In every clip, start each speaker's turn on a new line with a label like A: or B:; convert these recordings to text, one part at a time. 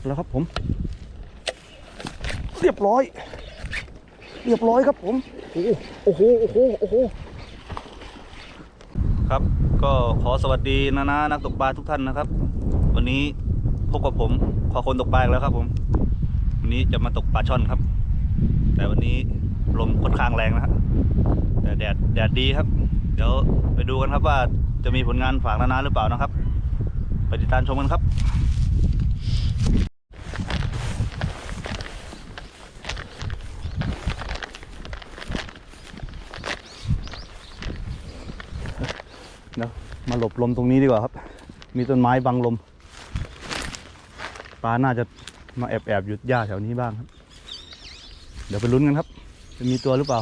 A: ดแล้วครับผม เรียบร้อย เรียบร้อยครับผมโอ้โหโอ้โหโอ้โหครับก็ขอสวัสดีนะนะนักตกปลาทุกท่านนะครับ วันนี้พบกับผมขอคนตกปลาอีกแล้วครับ ผม วันนี้จะมาตกปลาช่อนครับ แต่วันนี้ลมค่อนข้างแรงนะฮะแต่แดดแดดดีครับ เดี๋ยวไปดูกันครับว่าจะมีผลงานฝากนานาหรือเปล่านะครับ ไปติดตามชมกันครับ เดี๋ยว มาหลบลมตรงนี้ดีกว่าครับ มีต้นไม้บังลม ปลาน่าจะมาแอบแอบๆอยู่หญ้าแถวนี้บ้างครับ เดี๋ยวไปลุ้นกันครับ จะมีตัวหรือเปล่า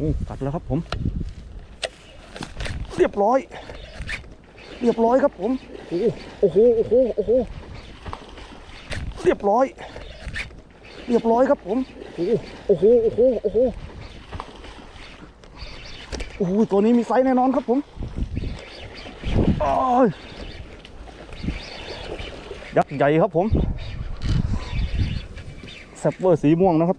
A: อืมกัดแล้วครับผม เรียบร้อย เรียบร้อยครับผมโอ้โหโอ้โหโอ้โหเรียบร้อย เรียบร้อยครับผมโอ้โหโอ้โหโอ้โหโอ้โหตัวนี้มีไซส์แน่นอนครับผมยักษ์ใหญ่ครับผมแซปเวอร์สีม่วงนะครับ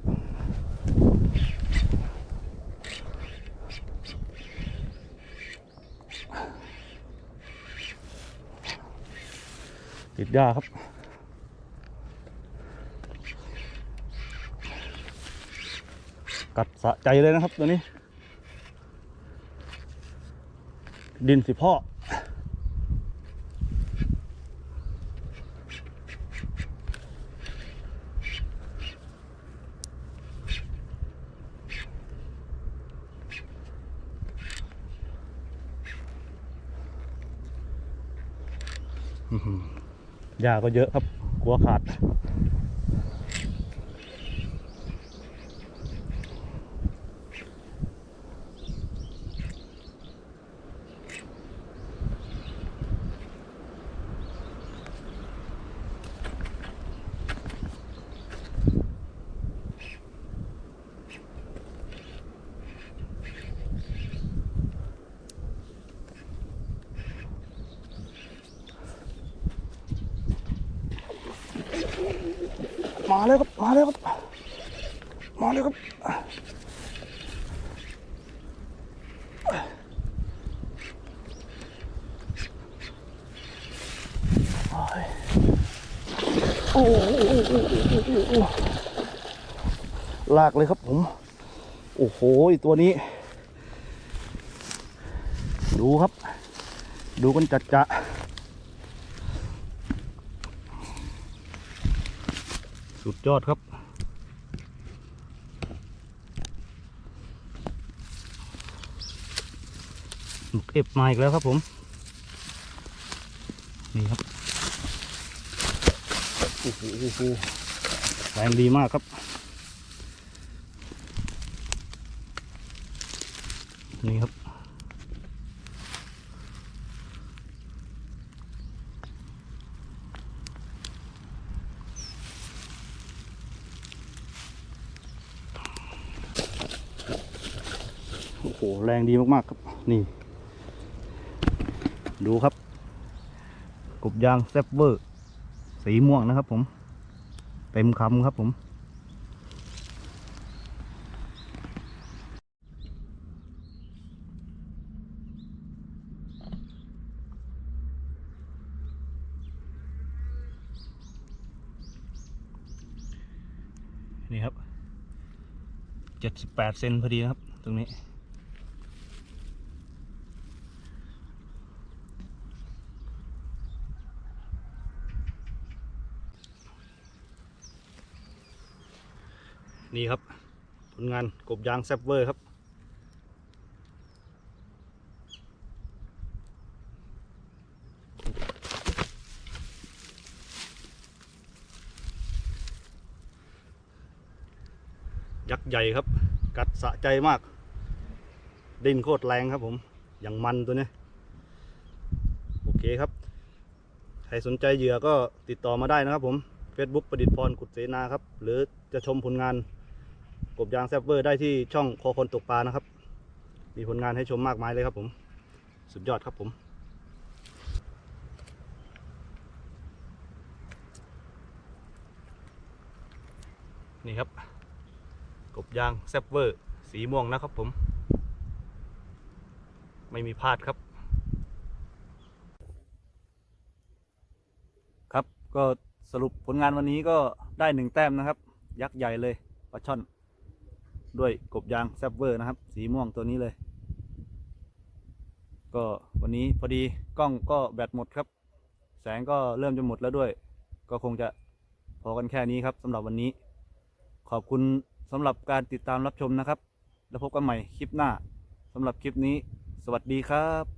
A: ติดหญ้าครับ กัดสะใจเลยนะครับตัวนี้ ดินสิพ่อ หญ้าก็เยอะครับกลัวขาด มาแล้วครับมาแล้วครับมาแล้วครับโอ้โหลากเลยครับผม โอ้โหตัวนี้ ดูครับ ดูกันจัดจะ สุดยอดครับหมึกเอฟมาอีกแล้วครับผม นี่ครับโอ้โหโอ้โหแรงดีมากครับ นี่ครับ โอ้โหแรงดีมากๆครับนี่ ดูครับ กบยางแซปเวอร์ สีม่วงนะครับผม เต็มคำครับผม นี่ครับเจ็ดสิบแปดเซนพอดีนะครับ ตรงนี้ นี่ครับ ผลงานกบยางแซบเวอร์ครับยักษ์ใหญ่ครับ กัดสะใจมาก ดินโคตรแรงครับผม อย่างมันตัวนี้ โอเคครับ ใครสนใจเหยื่อก็ติดต่อมาได้นะครับผม Facebook ประดิษฐ์พรกุดเสนาครับ หรือจะชมผลงาน กบยางแซบเวอร์ได้ที่ช่องคอคนตกปลานะครับ มีผลงานให้ชมมากมายเลยครับผม สุดยอดครับผมนี่ครับ กบยางแซบเวอร์ สีม่วงนะครับผม ไม่มีพลาดครับ ครับก็สรุปผลงานวันนี้ก็ได้หนึ่งแต้มนะครับ ยักษ์ใหญ่เลยปลาช่อน ด้วยกบยางแซบเวอร์นะครับ สีม่วงตัวนี้เลย ก็วันนี้พอดีกล้องก็แบตหมดครับ แสงก็เริ่มจะหมดแล้วด้วย ก็คงจะพอกันแค่นี้ครับสำหรับวันนี้ ขอบคุณสำหรับการติดตามรับชมนะครับ แล้วพบกันใหม่คลิปหน้าสำหรับคลิปนี้ สวัสดีครับ